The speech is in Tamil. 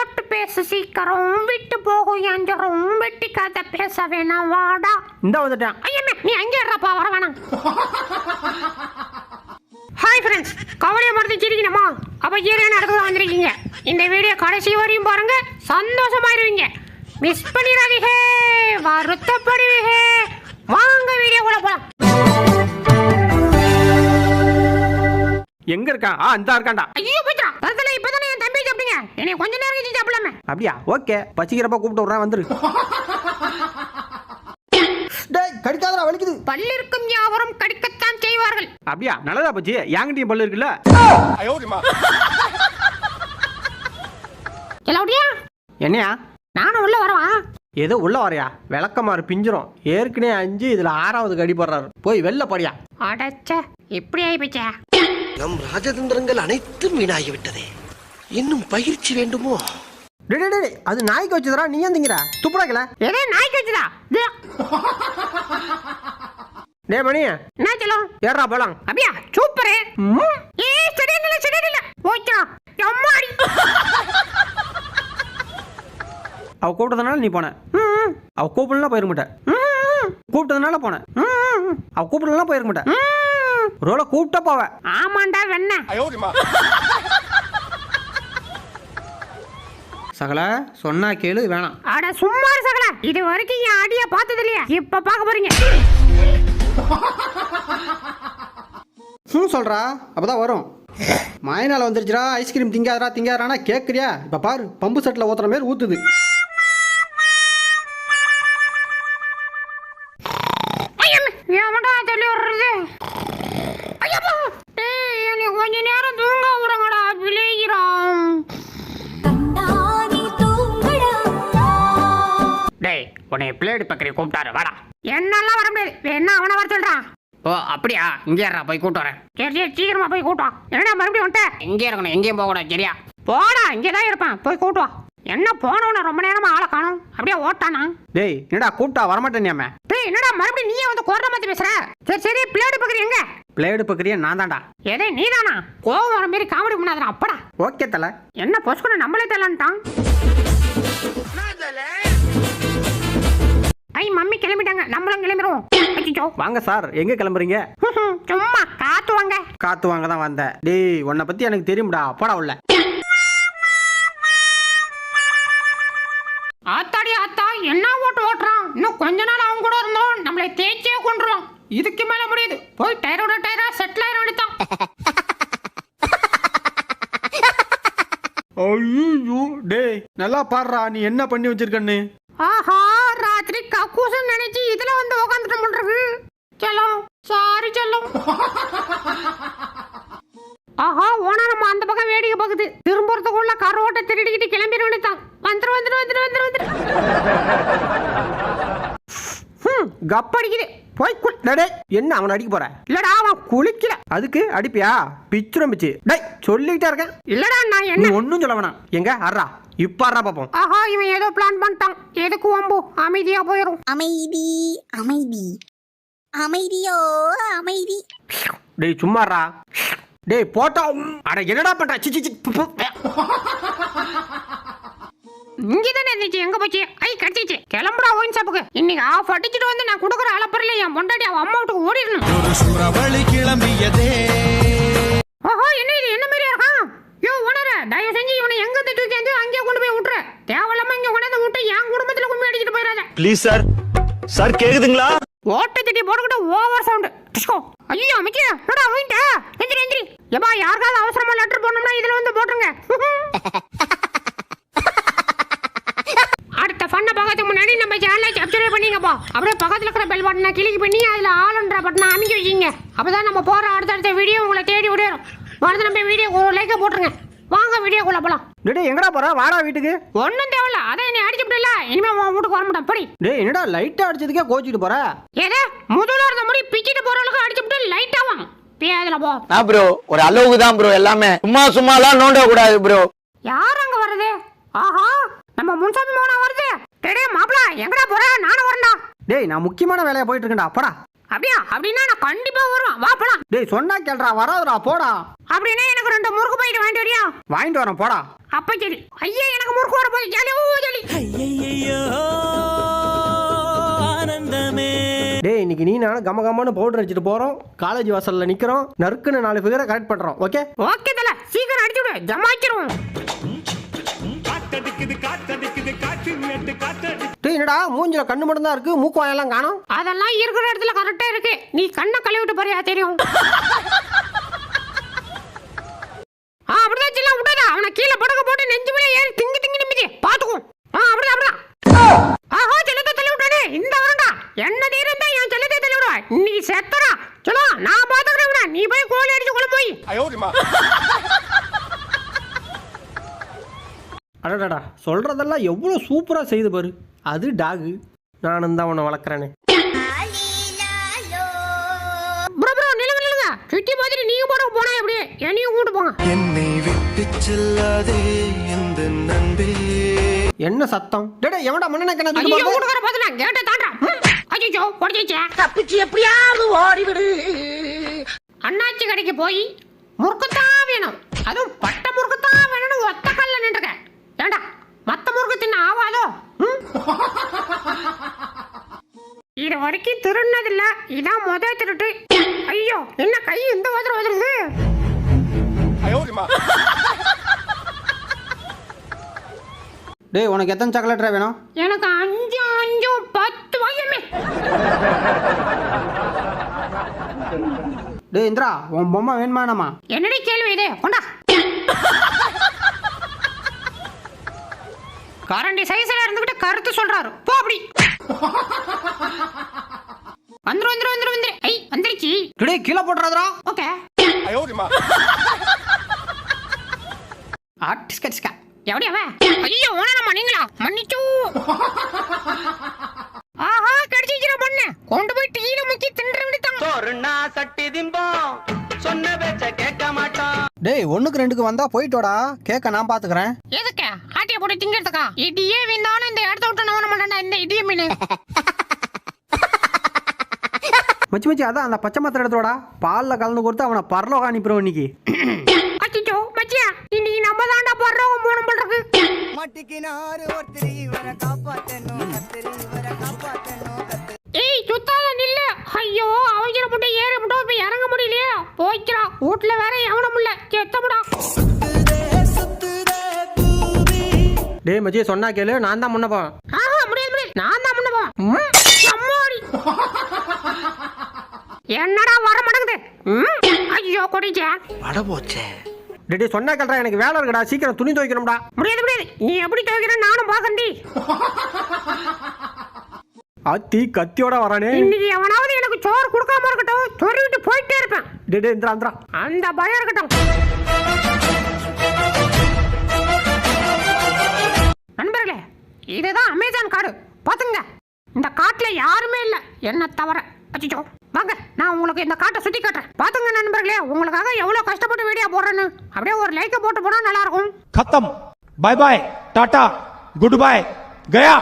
தொட்டு பேச சீக்கிரம். விட்டு போகும் எஞ்சரும் வெட்டி கதை பேச வேணாம் வாடா. இந்த வந்துட்டேன். ஐயமே நீ அங்கே இருப்பா வர வேணாம். ஹாய் ஃப்ரெண்ட்ஸ் கவலையை மறந்து சிரிக்கணுமா? அப்போ ஹீரோயின் அடுத்து வந்திருக்கீங்க? இந்த வீடியோ கடைசி வரையும் பாருங்க சந்தோஷமாயிருவீங்க. மிஸ் பண்ணிடாதீங்க வருத்தப்படுவீங்க. வாங்க வீடியோ கூட போலாம். எங்க இருக்கான்? ஆ இந்த இருக்கான்டா. ஐயோ போய்ட்டா அதில் இப்போதானே சாப்பிட்டீங்க என்னை கொஞ்ச நேரம் கழிச்சு சாப்பிடலாமே அப்படியா? ஓகே. பச்சிக்கிறப்ப கூப்பிட்டு விட்றேன் வந்துரு. டேய் கடிக்காதடா வலிக்குது. பல்லிருக்கும் யாவரும் கடிக்கத்தான் செய்வார்கள். அப்படியா? நல்லதா பச்சி? என்கிட்டயும் பல்லு இருக்குல்ல? என்னையா? நானும் உள்ள வரவா? ஏதோ உள்ள வரையா? விளக்கமாறு பிஞ்சிரும். ஏற்கனவே அஞ்சு இதுல ஆறாவது கடி போடுறாரு. போய் வெளில படியா? அடச்ச இப்படி ஆகி போச்சே நம் ராஜதந்திரங்கள் அனைத்தும் வீணாகிவிட்டதே. இன்னும் பயிற்சி வேண்டுமோ? டேய் டேய், டேய் அது நாய்க்கு வச்சதுடா நீ ஏன் திங்கிற? துப்புடாக்கல எதே நாய்க்கு வச்சுதா. டே மணி. என்ன சொல்லும்? ஏறா போலாம். அப்படியா? சூப்பரு. ஏ சரியில்லை சரியில்லை. ஓகே அம்மாடி அவ கூப்பிட்டதுனால நீ போன. ம், அவ கூப்பிடலாம் போயிருக்க மாட்டேன் ம், கூப்பிட்டதுனால போனேன் ம், அவ கூப்பிடலாம் போயிருக்க மாட்டேன் ம். ரோல கூப்பிட்டா போவேன் ஆமாண்டா வெண்ண சகல சொன்னா கேளு வேணாம். அட சும்மா சகல. இது வரைக்கும் என் அடிய பார்த்தது இல்லையா. இப்ப பார்க்க போறீங்க. ம் சொல்றா. அப்பதான் வரும். மாயனால வந்துருச்சுடா ஐஸ்கிரீம் திங்காதடா திங்காதடானா கேக்குறியா? இப்ப பாரு பம்பு செட்ல ஊத்துற மாதிரி ஊத்துது. உன்னை பிளேடு பக்கரி கூப்பிட்டாரு வாடா. என்னெல்லாம் வர முடியாது. வேணா அவனை வர சொல்றான் ஓ அப்படியா? இங்கே இருடா போய் கூட்டு வரேன். சரி சரி சீக்கிரமா போய் கூட்டுவான் என்னடா மறுபடியும் வந்துட்ட இங்கே இருக்கணும் எங்கேயும் போகக்கூடாது சரியா? போடா இங்கே தான் இருப்பான். போய் கூட்டுவா என்ன போனவன ரொம்ப நேரமா ஆளை காணும்? அப்படியே ஓட்டானா? டேய் என்னடா கூப்பிட்டா வரமாட்டேனியாமே டேய் என்னடா மறுபடியும் நீயே வந்து குரல மாத்தி பேசுற? சரி சரி பிளேடு பக்கரி எங்க? பிளேடு பக்கறியா நான் தான்டா எதே நீதானா? கோவம் வர மாதிரி காமெடி பண்ணாதடா அப்படா. ஓகே தல. என்ன பொசுக்குன்னு நம்மளே தரலான்ட்டான் ஐ மம்மி கிளம்பிட்டாங்க. நம்மளும் கிளம்பிடுவோம் அச்சோ வாங்க சார். எங்க கிளம்புறீங்க? சும்மா காத்து வாங்க. காத்து வாங்க தான் வந்தேன். டேய் உன்னை பத்தி எனக்கு தெரியும்டா. போடா உள்ள. ஆத்தாடி ஆத்தா என்ன ஓட்டு ஓட்டுறான்? இன்னும் கொஞ்ச நாள் அவங்க கூட இருந்தோம். நம்மளை தேய்ச்சே கொண்டுருவோம் இதுக்கு மேல முடியுது. போய் டயரோட டயரா செட்டில் ஆயிரம் எடுத்தான் ஐயோ டேய் நல்லா பாடுறா. நீ என்ன பண்ணி வச்சிருக்கன்னு? ஆஹா கக்கூசம் நினைச்சு இதுல வந்து உக்காந்துட்டு பண்றது செல்லம் சாரி செல்லம். ஆஹா ஓனா நம்ம அந்த பக்கம் வேடிக்கை பார்க்குது. திரும்புறதுக்குள்ள கரோட்டை திருடிக்கிட்டு கிளம்பி வேண்டியதான் வந்துரு வந்துரு வந்துரு வந்துரு வந்துரு. கப்படிக்குது போய் குள் டேய் என்ன அவனை அடிக்க போற? இல்லடா அவன் குளிக்கல. அதுக்கு அடிப்பியா? பிச்சுரம் பிச்சு டேய் சொல்லிக்கிட்டே இருக்கேன். இல்லடா நான் என்ன? ஒன்றும் சொல்ல வேணாம். எங்க? அறா இப்ப அறா பாப்போம். ஆஹா இவன் ஏதோ பிளான் பண்ணிட்டான். எதுக்கு வம்பு? அமைதியா போயிரும். அமைதி அமைதி. அமைதியோ அமைதி. டேய் சும்மாறா டேய் போட்டா. அட என்னடா பண்ற? சி சி. இங்கதானே இருந்துச்சு எங்க போச்சு? ஐ கட்டிச்சு கிளம்புடா ஒயின் ஷாப்புக்கு இன்னைக்கு ஆஃப் அடிச்சுட்டு வந்து நான் கொடுக்குற அலப்பறையில என் பொண்டாட்டி அவன் அம்மா வீட்டுக்கு ஓடிடணும். ஒரு சுறவழி கிளம்பியதே. ஓஹோ என்ன இது? என்ன மாதிரியா இருக்கான்? யோ உணர தயவு செஞ்சு இவனை எங்க தூக்கி வந்து தேவையில்லாம இங்க கொண்டாந்து விட்டு என் குடும்பத்துல கும்பி அடிச்சுட்டு போயிடாத ப்ளீஸ் சார் சார் கேக்குதுங்களா? ஓட்டை திட்டி போட்டுக்கிட்டு ஓவர் சவுண்ட் டிஸ்கோ. ஐயோ அமைச்சா என்னடா வாங்கிட்ட எந்திரி எந்திரி. எப்பா யாருக்காவது அவசரமா லெட்டர் போடணும்னா இதுல வந்து போட்டுருங்க. அடுத்த ஃபன்னை பார்க்கறதுக்கு முன்னாடி நம்ம சேனலை சப்ஸ்கிரைப் பண்ணிங்கப்பா அப்படியே பக்கத்துல இருக்கிற பெல் பட்டனை கிளிக் பண்ணி அதுல ஆளுன்ற பட்டனை அமைக்க வச்சிங்க அப்பதான் நம்ம போற அடுத்தடுத்த வீடியோ உங்களை தேடி விடுறோம் வரது நம்ம வீடியோ ஒரு லைக்கை போட்டுருங்க. வாங்க வீடியோக்குள்ள போலாம். டேய், டேய் எங்கடா போற? வாடா வீட்டுக்கு. ஒன்றும் தேவையில்ல. அதான் என்னை அடிச்சுட்டு இனிமே உன் வீட்டுக்கு வர மாட்டேன். படி. டேய் என்னடா லைட்டா அடிச்சதுக்கே கோச்சிட்டு போற? ஏதே முதல்ல இருந்த முடி பிச்சிட்டு போற அளவுக்கு அடிச்சுட்டு லைட்டா வாங்க. பேதுல போ. நான் ப்ரோ ஒரு அளவுக்கு தான் ப்ரோ எல்லாமே. சும்மா சும்மாலாம் நோண்ட கூடாது ப்ரோ யார் அங்க வருது ஆஹா நம்ம முன்சாமி மோனா வருது. டேடே மாப்பிள எங்கடா போற? நானும் வரேன்டா. டேய் நான் முக்கியமான வேலையா போயிட்டு இருக்கேன்டா. போடா. அப்படியா? அப்படின்னா நான் கண்டிப்பா வருவேன். வா போலாம். டேய் சொன்னா கேள்றா வராதுடா போடா. அப்படின்னா எனக்கு ரெண்டு முறுக்கு போயிட்டு வாங்கிட்டு வரியா? வாங்கிட்டு வரேன் போடா. அப்ப சரி. ஐயா எனக்கு முறுக்கு வர போய் ஜாலி ஓ ஜாலி டேய் இன்னைக்கு நீ நானும் கம கமன்னு பவுடர் அடிச்சுட்டு போறோம். காலேஜ் வாசல்ல நிக்கிறோம். நறுக்குன்னு நாலு ஃபிகரை கரெக்ட் பண்றோம். ஓகே ஓகே தல. சீக்கிரம் அடிச்சு விடு. ஜமாச்சிருவோம் டேய் என்னடா மூஞ்சில கண்ணு மட்டும் தான் இருக்கு மூக்கு வாயெல்லாம் காணோம்? அதெல்லாம் இருக்கிற இடத்துல கரெக்டா இருக்கு. நீ கண்ணை கழுவிட்டு போறியா தெரியும். ஆ அப்படிதான் சின்ன விட்டாத அவனை கீழே படுக்க போட்டு நெஞ்சு மேலே ஏறி திங்கி திங்கி நிமிதி பாத்துக்கும் ஆ அப்படிதான் அப்படிதான். ஆஹா செல்லத்தை தள்ளி விட்டானே இந்த வரண்டா. என்ன தீரம் தான் என் செல்லத்தை தள்ளி விடுவா? இன்னைக்கு செத்தரா சொல்லோ நான் பாத்துக்கிறேன் நீ போய் கோழி அடிச்சு கொள்ள போய். அடடடா சொல்றதெல்லாம் எவ்வளோ சூப்பரா செய்து பாரு. அது டாகு. நானும் தான் உன்னை வளர்க்குறேனே. ப்ரோ ப்ரோ நிலுங்க நிலுங்க மாதிரி நீங்க போட போனா எப்படி என்னையும் கூட்டு போங்க. என்னை விட்டு செல்லாதே எந்த நண்பே. என்ன சத்தம்? டேய், எவன்டா மண்ணெண்ணெய் கிணறு ஐயோ போடுறது? கூட்டுக்கார பாத்துல கேட்ட தாண்டா. உடச்சிச்சே தப்பிச்சு எப்படியாவது ஓடிவிடு. அண்ணாச்சி கடைக்கு போய் முறுக்குத்தான் வேணும். அதுவும் பட்டை முறுக்குத்தான் வேணும்னு ஒத்த கல்ல நின்றுக்க ஏண்டா மத்த முறுக்கு தின்ன ஆவாதோ? இது வரைக்கும் திருடினதில்ல. இதான் முத திருட்டு. ஐயோ என்ன கை இந்த மாதிரி வந்துருது டேய் உனக்கு எத்தனை சாக்லேட்ரா வேணும்? எனக்கு அஞ்சு அஞ்சு பத்து வயமே. டேய் இந்திரா உன் பொம்மை வேணுமானமா என்னடி கேள்வி இது? கொண்டா. கரண்டி சைஸ்ல இருந்துகிட்டு கருத்து சொல்றாரு. போ அப்படி. வந்துரு வந்துரு வந்துரு வந்துரு. ஐ வந்துருச்சு. டேய் கீழே போட்டுறாதடா. ஓகே. ஆட்டிஸ்கா எப்படி அவன்? ஐயோ ஓனரம்மா நீங்களா மன்னிச்சு. டேய் ஒண்ணுக்கு ரெண்டுக்கு வந்தா போயிட்டோடா. கேக்க நான் பாத்துக்கிறேன். எதுக்கு? ஆட்டிய போட்டு திங்கிறதுக்கா? இடியே விந்தாலும் இந்த இடத்த விட்டு நவன மாட்டேன்டா இந்த இடிய மீன். மச்சி மச்சி அதான் அந்த பச்சை மரத்தில் எடுத்துடா பால்ல கலந்து கொடுத்து அவனை பரலோக அனுப்பிடுவோம் இன்னைக்கு. அச்சிச்சோ மச்சியா இன்னைக்கு நம்ம தாண்டா படுறோம் மூணு போல் இருக்கு. ஏய் சுத்தால நில்லு. ஐயோ அவசர முட்டை ஏற முட்டை இப்ப இறங்க முடியலையே. போய்க்கிறா. வீட்டுல வேற எவனும் டேய் மச்சி சொன்னா கேளு. நான் தான் முன்ன போவேன். ஆஹா முடியாது முடியாது. நான் தான் முன்ன போவேன். ம், அம்மாடி. என்னடா வர மாட்டேங்குது? ஐயோ கொடிச்சே. வட போச்சே டேய், சொன்னா கேள்றா எனக்கு வேலை இருக்குடா. சீக்கிரம் துணி துவைக்கணும்டா. முடியாது முடியாது. நீ எப்படி துவைக்கிற? நானும் பாக்கண்டி. அத்தி கத்தியோட வரானே. இன்னைக்கு எவனாவது எனக்கு சோறு கொடுக்காம இருக்கட்டும் சொருவிட்டு போயிட்டே இருப்பேன். இந்திரா இந்திரா. அந்த பயம் இருக்கட்டும். இதுதான் அமேசான் காடு. பார்த்துங்க. இந்த காட்டில் யாருமே இல்லை. என்ன தவிர அச்சிச்சோ. வாங்க நான் உங்களுக்கு இந்த காட்டை சுற்றி காட்டுறேன். பார்த்துங்க நண்பர்களே உங்களுக்காக எவ்வளோ கஷ்டப்பட்டு வீடியோ போடுறேன்னு. அப்படியே ஒரு லைக்கை போட்டு போனால் நல்லாயிருக்கும் கத்தம். பாய் பாய் டாட்டா குட் பாய் கயா